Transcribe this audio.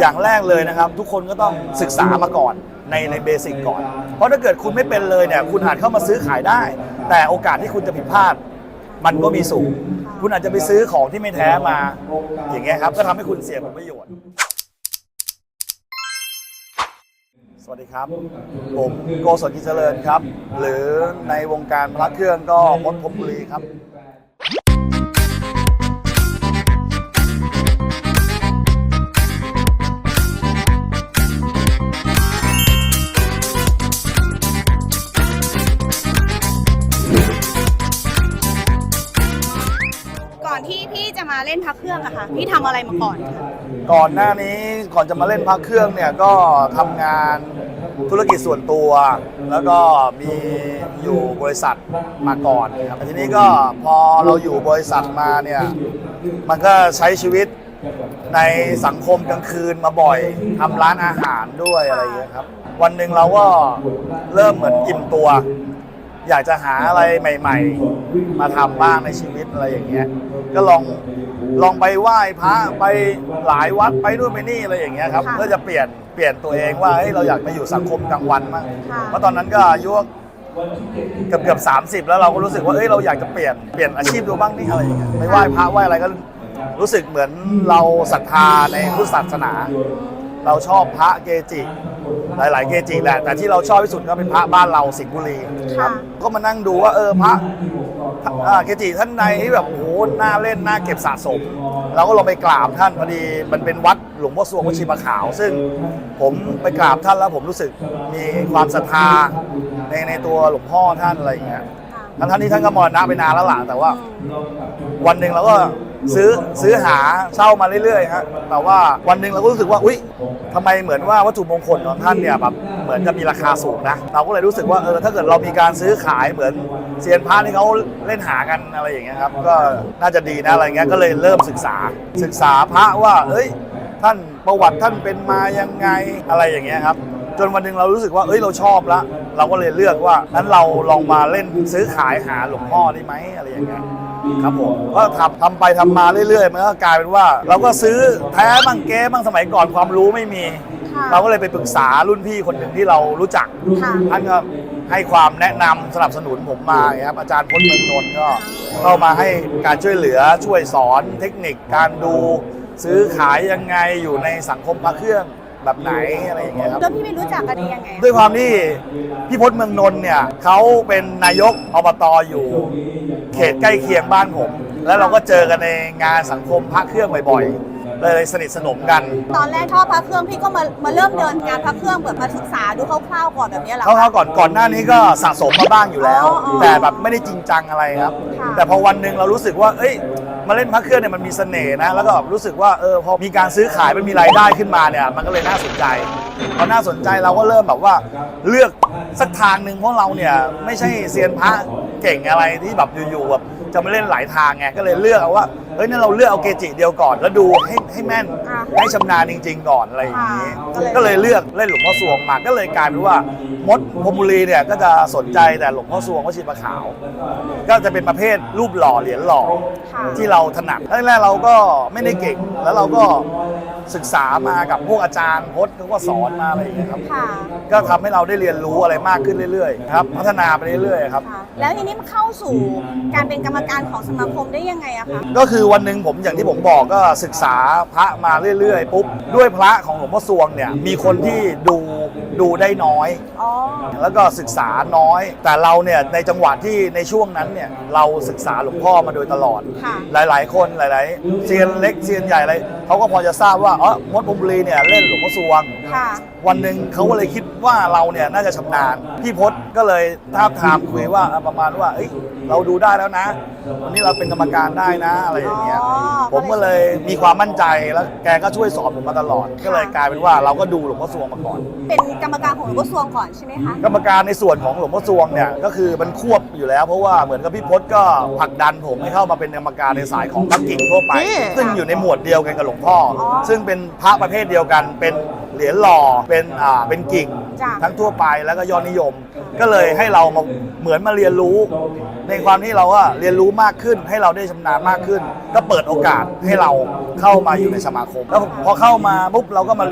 อย่างแรกเลยนะครับ ทุกคนก็ต้องศึกษามาก่อนในในเบสิกก่อน เพราะถ้าเกิดคุณไม่เป็นเลยเนี่ยคุณอาจเข้ามาซื้อขายได้ แต่โอกาสที่คุณจะผิดพลาด มันก็มีสูง คุณอาจจะไปซื้อของที่ไม่แท้มา อย่างเงี้ยครับก็ทำให้คุณเสียผลประโยชน์ สวัสดีครับ ผมโกศลกิจเจริญครับ หรือในวงการพระเครื่องก็มดพรมบุรีครับ มาเล่นพักเครื่องอะค่ะพี่ทำอะไรมาก่อนคะก่อนหน้านี้ก่อนจะมาเล่นพระเครื่องเนี่ยก็ทำงานธุรกิจส่วนตัว แล้วก็มีอยู่บริษัทมาก่อนครับทีนี้ก็พอเราอยู่บริษัทมาเนี่ยมันก็ใช้ชีวิตในสังคมกลางคืนมาบ่อยทำร้านอาหารด้วยอะไรอย่างเงี้ยครับ วันหนึ่งเราก็เริ่มเหมือนอิ่มตัว อยากจะหาอะไรใหม่ ๆ มาทำบ้างในชีวิตอะไรอย่างเงี้ย ก็ลอง ลองไปไหว้พระไปหลายวัดไปนู่นไปนี่อะไรอย่างเงี้ยครับค่ะเพื่อจะเปลี่ยนเปลี่ยนตัวเองว่าเฮ้ยเราอยากไปอยู่สังคมกลางวันมั้งค่ะ เพราะตอนนั้นก็อายุเกือบเกือบสามสิบแล้วเราก็รู้สึกว่าเอ้ยเราอยากจะเปลี่ยนเปลี่ยนอาชีพดูบ้างนี่อะไรอย่างเงี้ยไปไหว้พระไหว้อะไรก็รู้สึกเหมือนเราศรัทธาในพุทธศาสนา เราชอบพระเกจิ หลาย ๆ เกจิแหละแต่ที่เราชอบที่สุดก็เป็นพระบ้านเราสิงห์บุรีครับก็มานั่งดูว่าเออพระพระอ่า เกจิท่านในที่แบบโอ้โหน่าเล่นน่าเก็บสะสม เราก็ลงไปกราบท่านพอดีมันเป็นวัดหลวงพ่อสวงวชิมขาว ซึ่งผมไปกราบท่านแล้วผมรู้สึกมีความศรัทธาในในตัวหลวงพ่อท่านอะไรอย่างเงี้ย ค่ะทั้งๆที่ท่านก็มรณะไปนานแล้วล่ะแต่ว่า วันหนึ่งเราก็ซื้อซื้อหาเช่ามาเรื่อยๆฮะแต่ว่าวันหนึ่งเราก็รู้สึกว่า อุ๊ยทำไมเหมือนว่าวัตถุมงคลของท่านเนี่ยแบบเหมือนจะมีราคาสูงนะ เราก็เลยรู้สึกว่าเออถ้าเกิดเรามีการซื้อขายเหมือนเซียนพระที่เขาเล่นหากันอะไรอย่างเงี้ยครับก็น่าจะดีนะอะไรเงี้ยก็เลยเริ่มศึกษาศึกษาพระว่าเอ้ยท่านประวัติท่านเป็นมายังไงอะไรอย่างเงี้ยครับ จนวันหนึ่งเรารู้สึกว่า เอ้ยเราชอบละ เราก็เลยเลือกว่านั้นเราลองมาเล่นซื้อขายหาหลวงพ่อได้ไหมอะไรอย่างเงี้ยครับผมก็ทำทำไปทำมาเรื่อยๆมันก็กลายเป็นว่า เราก็ซื้อแท้บ้างเก๊บ้างสมัยก่อนความรู้ไม่มีค่ะเราก็เลยไปปรึกษารุ่นพี่คนหนึ่งที่เรารู้จักค่ะท่านก็ให้ความแนะนำสนับสนุนผมมาครับอาจารย์พจน์เมืองนนท์ก็เข้ามาให้การช่วยเหลือช่วยสอนเทคนิคการดู ซื้อขายยังไงอยู่ในสังคมพระเครื่อง แบบไหนอะไรอย่างเงี้ยครับ แล้วพี่ไม่รู้จักกันได้ยังไงอะด้วยความที่พี่พจน์เมืองนนท์เนี่ยเขาเป็นนายกอบตอยู่ เขตใกล้เคียงบ้านผม แล้วเราก็เจอกันในงานสังคมพระเครื่องบ่อยๆ เลยสนิทสนมกัน ตอนแรกชอบพักเครื่องพี่ก็มามาเริ่มเดินงานพักเครื่องแบบมาศึกษาดูคร่าวๆก่อนแบบนี้เหรอเขาเขาก่อนก่อนหน้านี้ก็สะสมมาบ้างอยู่แล้วอ๋ออ๋อแต่แบบไม่ได้จริงจังอะไรครับ ค่ะ แต่พอวันหนึ่งเรารู้สึกว่า เอ้ยมาเล่นพระเครื่องเนี่ยมันมีเสน่ห์นะ แล้วก็รู้สึกว่าเออพอมีการซื้อขายมันมีรายได้ขึ้นมาเนี่ย มันก็เลยน่าสนใจพอน่าสนใจเราก็เริ่มแบบว่าเลือกสักทางหนึ่งเพราะเราเนี่ยไม่ใช่เซียนพระเก่งอะไรที่แบบอยู่ๆแบบจะมาเล่นหลายทางไงก็เลยเลือกเอาว่าเฮ้ยนั่นเราเลือกเอาเกจิเดียวก่อน แล้วดูให้ให้แม่นอะให้ชำนาญจริง ๆ ก่อนอะไรอย่างนี้ค่ะก็เลยเลือกเล่นหลวงพ่อสวงมาก็เลยกลายเป็นว่ามดพรหมบุรีเนี่ยก็จะสนใจแต่หลวงพ่อสวงวัดชีปะขาว ก็จะเป็นประเภทรูปหล่อเหรียญหล่อ ค่ะ ที่เราถนัดแรกๆเราก็ไม่ได้เก่ง แล้วเราก็ศึกษามากับพวกอาจารย์พจน์เขาก็สอนมาอะไรอย่างเงี้ยครับ ค่ะก็ทำให้เราได้เรียนรู้อะไรมากขึ้นเรื่อยๆครับ พัฒนาไปเรื่อยๆครับ ค่ะ แล้วทีนี้มันเข้าสู่การเป็นกรรมการของสมาคมได้ยังไงอะคะ ก็คือวันหนึ่งผมอย่างที่ผมบอกก็ศึกษาพระมาเรื่อยๆปุ๊บด้วยพระของหลวงพ่อสวงเนี่ยมีคนที่ดูดูได้น้อย อ๋อ แล้วก็ศึกษาน้อย แต่เราเนี่ยในจังหวะที่ในช่วงนั้นเนี่ยเราศึกษาหลวงพ่อมาโดยตลอด ค่ะ หลายๆ คนหลายๆเซียนเล็กเซียนใหญ่อะไรเขาก็พอจะทราบว่าอ๋อมดพรหมบุรีเนี่ยเล่นหลวงพ่อสวง ค่ะ วันหนึ่งเขาก็เลยคิดว่าเราเนี่ยน่าจะชำนาญพี่พศก็เลยท้าบทามคุยว่าอะประมาณว่าเอ้ย เราดูได้แล้วนะ วันนี้เราเป็นกรรมการได้นะอะไรอย่างเงี้ย อ๋อผมก็เลยมีความมั่นใจแล้วแกก็ช่วยสอนผมมาตลอด ก็เลยกลายเป็นว่าเราก็ดูหลวงพ่อสวงมาก่อน เป็นกรรมการของหลวงพ่อสวงก่อนใช่ไหมคะ กรรมการในส่วนของหลวงพ่อสวงเนี่ยก็คือมันควบอยู่แล้วเพราะว่าเหมือนกับพี่พศก็ผลักดันผมให้เข้ามาเป็นกรรมการในสายของพักกิ่งทั่วไปซึ่งอยู่ในหมวดเดียวกันกับหลวงพ่อออซึ่งเป็นพระประเภทเดียวกัน เป็นเหรียญหล่อเป็นอ่าเป็นกิ่ง จ้ะ ทั้งทั่วไปแล้วก็ยอดนิยม ก็เลยให้เรามาเหมือนมาเรียนรู้ ในความที่เราว่าเรียนรู้มากขึ้น ให้เราได้ชำนาญมากขึ้น ก็เปิดโอกาสให้เราเข้ามาอยู่ในสมาคม แล้วพอเข้ามาปุ๊บเราก็มาเรียน